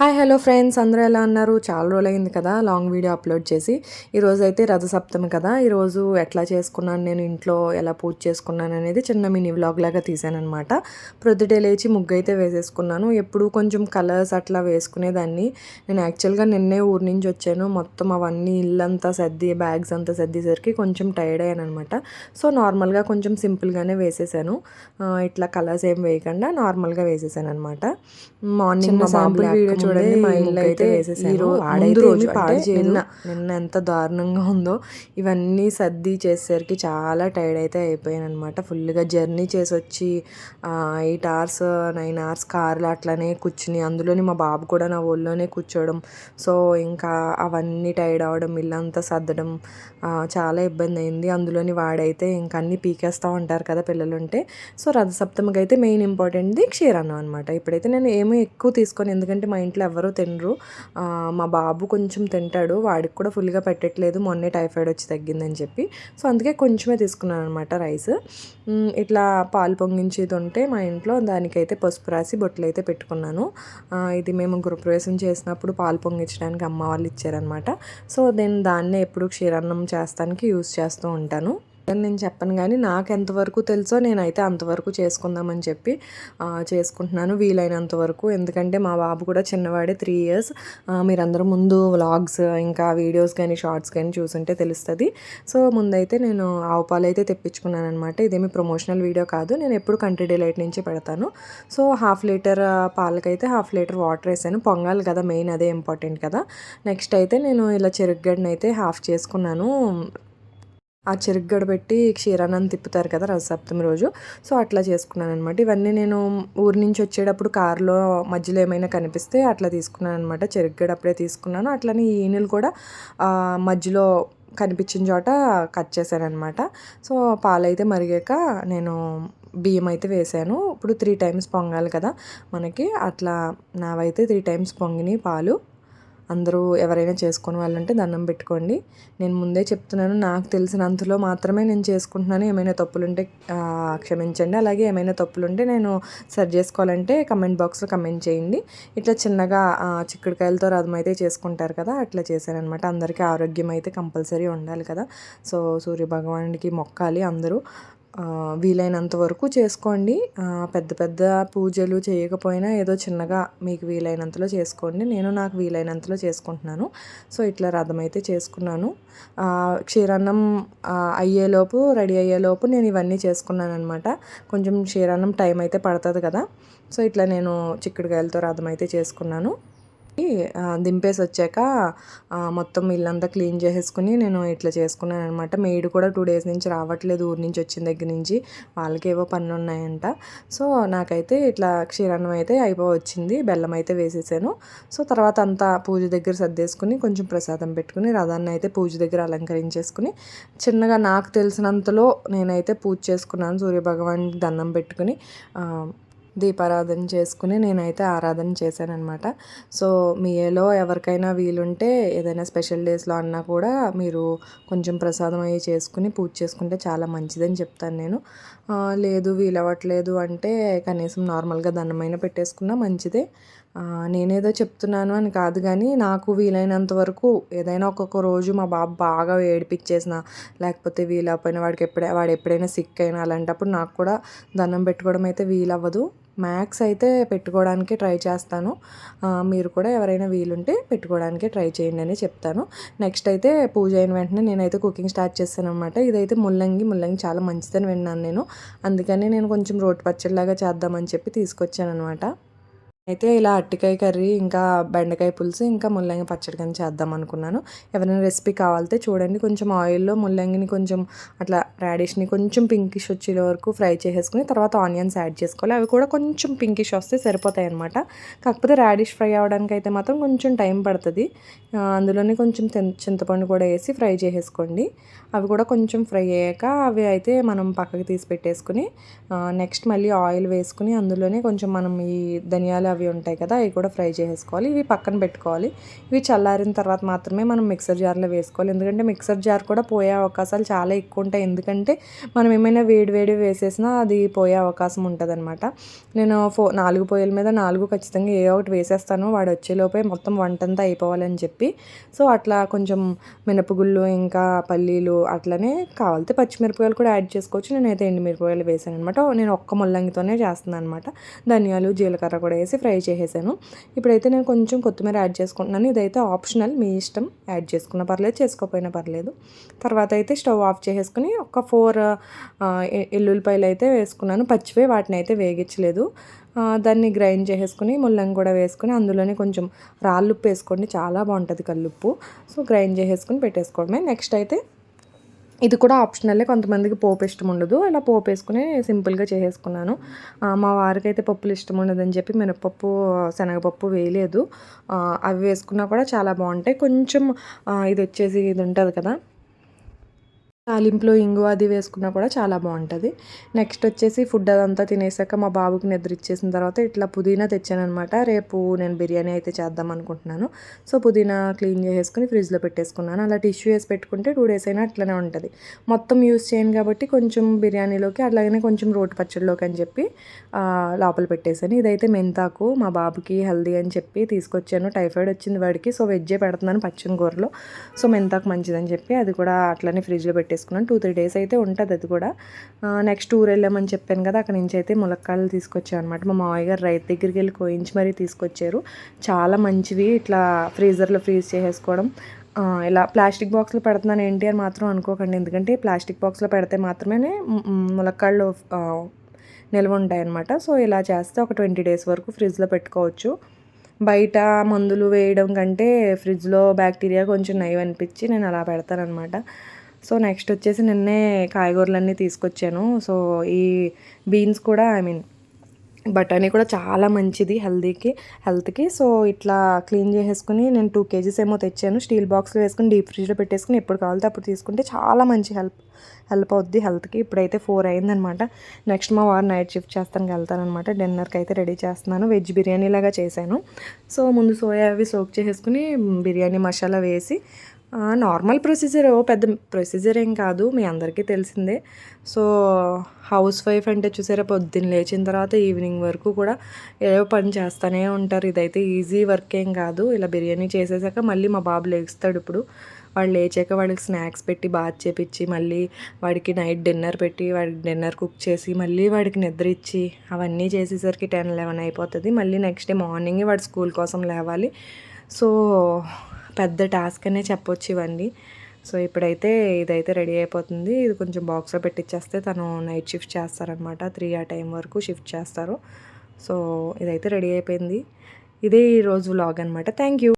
Hi hello friends. అందరూ ఎలా ఉన్నారు? చాలా రోజులు అయింది కదా లాంగ్ వీడియో అప్లోడ్ చేసి. ఈరోజు అయితే రథసప్తమి కదా. ఈరోజు ఎట్లా చేసుకున్నాను నేను ఇంట్లో ఎలా పూజ చేసుకున్నాను అనేది చిన్న మినీ వ్లాగ్ లాగా తీసానమాట ప్రొద్దుటే లేచి ముగ్గు అయితే వేసేసుకున్నాను. ఎప్పుడు కొంచెం కలర్స్ అట్లా వేసుకునేదాన్ని. నేను యాక్చువల్గా నిన్నే ఊరి నుంచి వచ్చాను. మొత్తం అవన్నీ ఇల్లంతా సర్ది బ్యాగ్స్ అంతా సర్దేసరికి కొంచెం టైర్డ్ అయ్యాను అనమాట సో నార్మల్గా కొంచెం సింపుల్గానే వేసేసాను. ఇట్లా కలర్స్ ఏం వేయకుండా నార్మల్గా వేసేసాను అనమాట మార్నింగ్ వీడియో చూడండి మా ఇల్లు అయితే వేసేసాను ఈ రో- వాడైతే ముందు రోజు పాడు నిన్న. నిన్న ఎంత దారుణంగా ఉందో ఇవన్నీ సర్ది చేసేసరికి చాలా టైర్డ్ అయితే అయిపోయాను అనమాట ఫుల్గా జర్నీ చేసి వచ్చి ఎయిట్ అవర్స్ నైన్ అవర్స్ కార్లో అట్లానే కూర్చుని అందులోని మా బాబు కూడా నా ఒళ్ళోనే కూర్చోవడం. సో ఇంకా అవన్నీ టైర్డ్ అవ్వడం ఇల్లంతా సర్దడం చాలా ఇబ్బంది అయింది. అందులోని వాడైతే ఇంకా అన్నీ పీకేస్తూ ఉంటారు కదా పిల్లలు ఉంటే సో రథసప్తమికి అయితే మెయిన్ ఇంపార్టెంట్ది క్షీరాన్నం అనమాట ఇప్పుడైతే నేను ఏమీ ఎక్కువ తీసుకొని ఎందుకంటే మా ఇంట్లో ఎవరూ తినరు. మా బాబు కొంచెం తింటాడు. వాడికి కూడా ఫుల్గా పెట్టట్లేదు. మొన్నే టైఫాయిడ్ వచ్చి తగ్గిందని చెప్పి. సో అందుకే కొంచెమే తీసుకున్నాను అనమాట రైస్. ఇట్లా పాలు పొంగించేది ఉంటే మా ఇంట్లో దానికైతే పసుపు రాసి బొట్లు అయితే పెట్టుకున్నాను. ఇది మేము గృహప్రవేశం చేసినప్పుడు పాలు పొంగించడానికి అమ్మ వాళ్ళు ఇచ్చారనమాట సో నేను దాన్నే ఎప్పుడు క్షీరాన్నం చేస్తానికి యూస్ చేస్తూ ఉంటాను. నేను చెప్పను కానీ నాకు ఎంతవరకు తెలుసో నేనైతే అంతవరకు చేసుకుందామని చెప్పి చేసుకుంటున్నాను వీలైనంత వరకు. ఎందుకంటే మా బాబు కూడా చిన్నవాడే త్రీ ఇయర్స్ మీరందరూ ముందు వ్లాగ్స్ ఇంకా వీడియోస్ కానీ షార్ట్స్ కానీ చూసుంటే తెలుస్తుంది. సో ముందైతే నేను ఆవు పాలు అయితే తెప్పించుకున్నాను అనమాట ఇదేమి ప్రమోషనల్ వీడియో కాదు. నేను ఎప్పుడు కంట్రీ డిలైట్ నుంచి పెడతాను. సో హాఫ్ లీటర్ పాలకైతే హాఫ్ లీటర్ వాటర్ వేసాను. పొంగాలి కదా మెయిన్ అదే ఇంపార్టెంట్ కదా. నెక్స్ట్ అయితే నేను ఇలా చెరుగ్గడ్డని అయితే హాఫ్ చేసుకున్నాను. ఆ చెరుగ్గడ పెట్టి క్షీరాన్నం తిప్పుతారు కదా రథసప్తమి రోజు. సో అట్లా చేసుకున్నాను అనమాట ఇవన్నీ నేను ఊరి నుంచి వచ్చేటప్పుడు కారులో మధ్యలో ఏమైనా కనిపిస్తే అట్లా తీసుకున్నాను అనమాట చెరుగ్గడ అప్పుడే తీసుకున్నాను. అట్లనే ఈనెలు కూడా మధ్యలో కనిపించిన చోట కట్ చేశాను అనమాట సో పాలైతే మరిగాక నేను బియ్యం అయితే వేసాను ఇప్పుడు త్రీ టైమ్స్ పొంగాలి కదా మనకి. అట్లా నావైతే త్రీ టైమ్స్ పొంగినాయి పాలు. అందరూ ఎవరైనా చేసుకొని వాళ్ళంటే దండం పెట్టుకోండి. నేను ముందే చెప్తున్నాను నాకు తెలిసినంతలో మాత్రమే నేను చేసుకుంటున్నాను. ఏమైనా తప్పులుంటే క్షమించండి. అలాగే ఏమైనా తప్పులుంటే నేను సరి చేసుకోవాలంటే కమెంట్ బాక్స్లో కమెంట్ చేయండి. ఇట్లా చిన్నగా చిక్కుడుకాయలతో రథం అయితే చేసుకుంటారు కదా అట్లా చేశాను అనమాట అందరికీ ఆరోగ్యం అయితే కంపల్సరీ ఉండాలి కదా. సో సూర్య భగవానుడికి మొక్కాలి అందరూ. వీలైనంత వరకు చేసుకోండి. పెద్ద పెద్ద పూజలు చేయకపోయినా ఏదో చిన్నగా మీకు వీలైనంతలో చేసుకోండి. నేను నాకు వీలైనంతలో చేసుకుంటున్నాను. సో ఇట్లా రథం అయితే చేసుకున్నాను క్షీరాన్నం అయ్యేలోపు రెడీ అయ్యేలోపు నేను ఇవన్నీ చేసుకున్నాను అనమాట కొంచెం క్షీరాన్నం టైం అయితే పడుతుంది కదా. సో ఇట్లా నేను చిక్కుడుకాయలతో రథం అయితే చేసుకున్నాను. దింపేసి వచ్చాక మొత్తం ఇల్లంతా క్లీన్ చేసేసుకుని నేను ఇట్లా చేసుకున్నాను అనమాట మెయిడ్ కూడా టూ డేస్ నుంచి రావట్లేదు ఊరి నుంచి వచ్చిన దగ్గర నుంచి. వాళ్ళకి ఏవో పనులు ఉన్నాయంట సో నాకైతే ఇట్లా క్షీరాన్నం అయితే అయిపో వచ్చింది బెల్లం అయితే వేసేసాను. సో తర్వాత అంతా పూజ దగ్గర సర్దేసుకుని కొంచెం ప్రసాదం పెట్టుకుని రథాన్ని అయితే పూజ దగ్గర అలంకరించేసుకుని చిన్నగా నాకు తెలిసినంతలో నేనైతే పూజ చేసుకున్నాను. సూర్యభగవానికి దండం పెట్టుకుని దీపారాధన చేసుకుని నేనైతే ఆరాధన చేశానమాట సో మీలో ఎవరికైనా వీలుంటే ఏదైనా స్పెషల్ డేస్లో అన్నా కూడా మీరు కొంచెం ప్రసాదం అయ్యి చేసుకుని పూజ చేసుకుంటే చాలా మంచిదని చెప్తాను నేను. లేదు వీలవ్వట్లేదు అంటే కనీసం నార్మల్గా దండమైన పెట్టేసుకున్నా మంచిదే. నేనేదో చెప్తున్నాను అని కాదు కానీ నాకు వీలైనంత వరకు ఏదైనా ఒక్కొక్క రోజు మా బాబు బాగా ఏడిపించేసిన లేకపోతే వీలకపోయినా వాడికి ఎప్పుడై వాడు ఎప్పుడైనా సిక్ అయినా అలాంటప్పుడు నాకు కూడా దండం పెట్టుకోవడం అయితే వీలవ్వదు. మ్యాక్స్ అయితే పెట్టుకోవడానికి ట్రై చేస్తాను. మీరు కూడా ఎవరైనా వీలుంటే పెట్టుకోవడానికి ట్రై చేయండి అని చెప్తాను. నెక్స్ట్ అయితే పూజ అయిన వెంటనే నేనైతే కుకింగ్ స్టార్ట్ చేస్తాను అనమాట ఇదైతే ముల్లంగి ముల్లంగి చాలా మంచిదని విన్నాను నేను. అందుకని నేను కొంచెం రోటి పచ్చడిలాగా చేద్దామని చెప్పి తీసుకొచ్చాను అనమాట అయితే ఇలా అట్టికాయ కర్రీ ఇంకా బెండకాయ పులుసు ఇంకా ముల్లంగి పచ్చడి కానీ చేద్దాం అనుకున్నాను. ఎవరైనా రెసిపీ కావాలితే చూడండి. కొంచెం ఆయిల్లో ముల్లంగిని కొంచెం అట్లా రాడిష్ని కొంచెం పింకిష్ వచ్చే వరకు ఫ్రై చేసేసుకుని తర్వాత ఆనియన్స్ యాడ్ చేసుకోవాలి. అవి కూడా కొంచెం పింకిష్ వస్తే సరిపోతాయి అనమాట కాకపోతే రాడిష్ ఫ్రై అవ్వడానికి అయితే మాత్రం కొంచెం టైం పడుతుంది. అందులోనే కొంచెం చింతపండు కూడా వేసి ఫ్రై చేసేసుకోండి. అవి కూడా కొంచెం ఫ్రై అయ్యాక అవి అయితే మనం పక్కకి తీసి పెట్టేసుకుని నెక్స్ట్ మళ్ళీ ఆయిల్ వేసుకుని అందులోనే కొంచెం మనం ఈ ధనియాలు అవి ఉంటాయి కదా అవి కూడా ఫ్రై చేసేసుకోవాలి. ఇవి పక్కన పెట్టుకోవాలి. ఇవి చల్లారిన తర్వాత మాత్రమే మనం మిక్సర్ జార్లో వేసుకోవాలి. ఎందుకంటే మిక్సర్ జార్ కూడా పోయే అవకాశాలు చాలా ఎక్కువ ఉంటాయి. ఎందుకంటే మనం ఏమైనా వేడి వేడి వేసేసినా అది పోయే అవకాశం ఉంటుంది అనమాట నేను ఫో నాలుగు పొయ్యిల మీద నాలుగు ఖచ్చితంగా ఏ ఒకటి వేసేస్తాను. వాడు వచ్చేలోపే మొత్తం వంట అంతా అయిపోవాలని చెప్పి. సో అట్లా కొంచెం మినపగుళ్ళు ఇంకా పల్లీలు అట్లనే కావాలితే పచ్చిమిరపకాయలు కూడా యాడ్ చేసుకోవచ్చు. నేనైతే ఎండుమిరపకాయలు వేసాను అనమాట నేను ఒక్క ముల్లంగితోనే చేస్తున్నాను అనమాట ధనియాలు జీలకర్ర కూడా వేసి ఫ్రై చేసేసాను. ఇప్పుడైతే నేను కొంచెం కొత్తిమీర యాడ్ చేసుకుంటున్నాను. ఇదైతే ఆప్షనల్. మీ ఇష్టం యాడ్ చేసుకున్న పర్లేదు చేసుకోకపోయినా పర్లేదు. తర్వాత అయితే స్టవ్ ఆఫ్ చేసేసుకుని ఒక ఫోర్ ఎల్లుల్లిపాయలు అయితే వేసుకున్నాను. పచ్చివే వాటిని అయితే వేగించలేదు. దాన్ని గ్రైండ్ చేసేసుకుని ముల్లంగి కూడా వేసుకుని అందులోనే కొంచెం రాళ్ళుప్పు వేసుకోండి. చాలా బాగుంటుంది కల్లుప్పు సో గ్రైండ్ చేసేసుకుని పెట్టేసుకోవడమే. నెక్స్ట్ అయితే ఇది కూడా ఆప్షనల్లే కొంతమందికి పోపు ఇష్టం ఉండదు ఇలా పోపు వేసుకుని సింపుల్గా చేసేసుకున్నాను. మా వారికి అయితే పప్పులు ఇష్టం ఉండదని చెప్పి మినపప్పు శనగపప్పు వేయలేదు. అవి వేసుకున్నా కూడా చాలా బాగుంటాయి కొంచెం ఇది వచ్చేసి ఇది ఉంటుంది కదా తాలింపులో ఇంగు అది వేసుకున్నా కూడా చాలా బాగుంటుంది. నెక్స్ట్ వచ్చేసి ఫుడ్ అదంతా తినేసాక మా బాబుకి నిద్ర ఇచ్చేసిన తర్వాత ఇట్లా పుదీనా తెచ్చానమాట రేపు నేను బిర్యానీ అయితే చేద్దాం అనుకుంటున్నాను. సో పుదీనా క్లీన్ చేసేసుకుని ఫ్రిడ్జ్లో పెట్టేసుకున్నాను. అలా టిష్యూ వేసి పెట్టుకుంటే టూ డేస్ అయినా అట్లనే ఉంటుంది. మొత్తం యూస్ చేయను కాబట్టి కొంచెం బిర్యానీలోకి అట్లాగనే కొంచెం రోటి పచ్చడిలోకి అని చెప్పి లోపల పెట్టేశాను. ఇదైతే మెంతాకు మా బాబుకి హెల్దీ అని చెప్పి తీసుకొచ్చాను. టైఫాయిడ్ వచ్చింది వాడికి. సో వెజ్జే పెడుతున్నాను పచ్చని కూరలో. సో మెంతాకు మంచిదని చెప్పి అది కూడా అట్లనే ఫ్రిడ్జ్లో పెట్టేసి చేసుకున్నాను. టూ త్రీ డేస్ అయితే ఉంటుంది అది కూడా. నెక్స్ట్ ఊరు వెళ్ళామని చెప్పాను కదా అక్కడ నుంచి అయితే ములక్కాయలు తీసుకొచ్చాను అనమాట మా మామయ్య గారు రైతు దగ్గరికి వెళ్ళి కోయించి మరీ తీసుకొచ్చారు. చాలా మంచివి ఇట్లా ఫ్రీజర్లో ఫ్రీజ్ చేసేసుకోవడం. ఇలా ప్లాస్టిక్ బాక్స్లో పెడుతున్నాను ఏంటి అని మాత్రం అనుకోకండి. ఎందుకంటే ప్లాస్టిక్ బాక్స్లో పెడితే మాత్రమే ములక్కాళ్ళు నిల్వ ఉంటాయి అనమాట సో ఇలా చేస్తే ఒక ట్వంటీ డేస్ వరకు ఫ్రిడ్జ్లో పెట్టుకోవచ్చు. బయట మందులు వేయడం కంటే ఫ్రిడ్జ్లో బ్యాక్టీరియా కొంచెం నయం అనిపించి నేను అలా పెడతానమాట సో నెక్స్ట్ వచ్చేసి నిన్నే కాయగూరలన్నీ తీసుకొచ్చాను. సో ఈ బీన్స్ కూడా ఐ మీన్ బఠానీ కూడా చాలా మంచిది హెల్తీకి హెల్త్కి. సో ఇట్లా క్లీన్ చేసేసుకుని నేను టూ కేజీస్ ఏమో తెచ్చాను. స్టీల్ బాక్స్లో వేసుకుని డీప్ ఫ్రిడ్జ్లో పెట్టేసుకుని ఎప్పుడు కావాలితే అప్పుడు తీసుకుంటే చాలా మంచి హెల్ప్ హెల్ప్ అవుద్ది హెల్త్కి. ఇప్పుడైతే ఫోర్ అయిందనమాట. నెక్స్ట్ మా వారు నైట్ షిఫ్ట్ చేస్తానికి వెళ్తానమాట డిన్నర్కి అయితే రెడీ చేస్తున్నాను. వెజ్ బిర్యానీ లాగా చేశాను. సో ముందు సోయా అవి సోక్ చేసేసుకుని బిర్యానీ మసాలా వేసి నార్మల్ ప్రొసీజర్ పెద్ద ప్రొసీజర్ ఏం కాదు మీ అందరికీ తెలిసిందే. సో హౌస్ వైఫ్ అంటే చూసారా పొద్దున్న లేచిన తర్వాత ఈవినింగ్ వరకు కూడా ఏదో పని చేస్తూనే ఉంటారు. ఇదైతే ఈజీ వర్క్ ఏం కాదు. ఇలా బిర్యానీ చేసేసాక మళ్ళీ మా బాబు లేస్తాడు ఇప్పుడు. వాళ్ళు లేచాక వాడికి స్నాక్స్ పెట్టి బాత్ చేపించి మళ్ళీ వాడికి నైట్ డిన్నర్ పెట్టి వాడికి డిన్నర్ కుక్ చేసి మళ్ళీ వాడికి నిద్ర ఇచ్చి అవన్నీ చేసేసరికి టెన్ లెవెన్ అయిపోతుంది. మళ్ళీ నెక్స్ట్ డే మార్నింగే వాడు స్కూల్ కోసం లేవాలి. సో పెద్ద టాస్క్ అనే చెప్పొచ్చు ఇవన్నీ. సో ఇప్పుడైతే ఇదైతే రెడీ అయిపోతుంది. ఇది కొంచెం బాక్స్లో పెట్టిచ్చేస్తే తను నైట్ షిఫ్ట్ చేస్తారనమాట త్రీ ఆ టైం వరకు షిఫ్ట్ చేస్తారు. సో ఇదైతే రెడీ అయిపోయింది. ఇదే ఈరోజు వ్లాగ్ అనమాట థ్యాంక్ యూ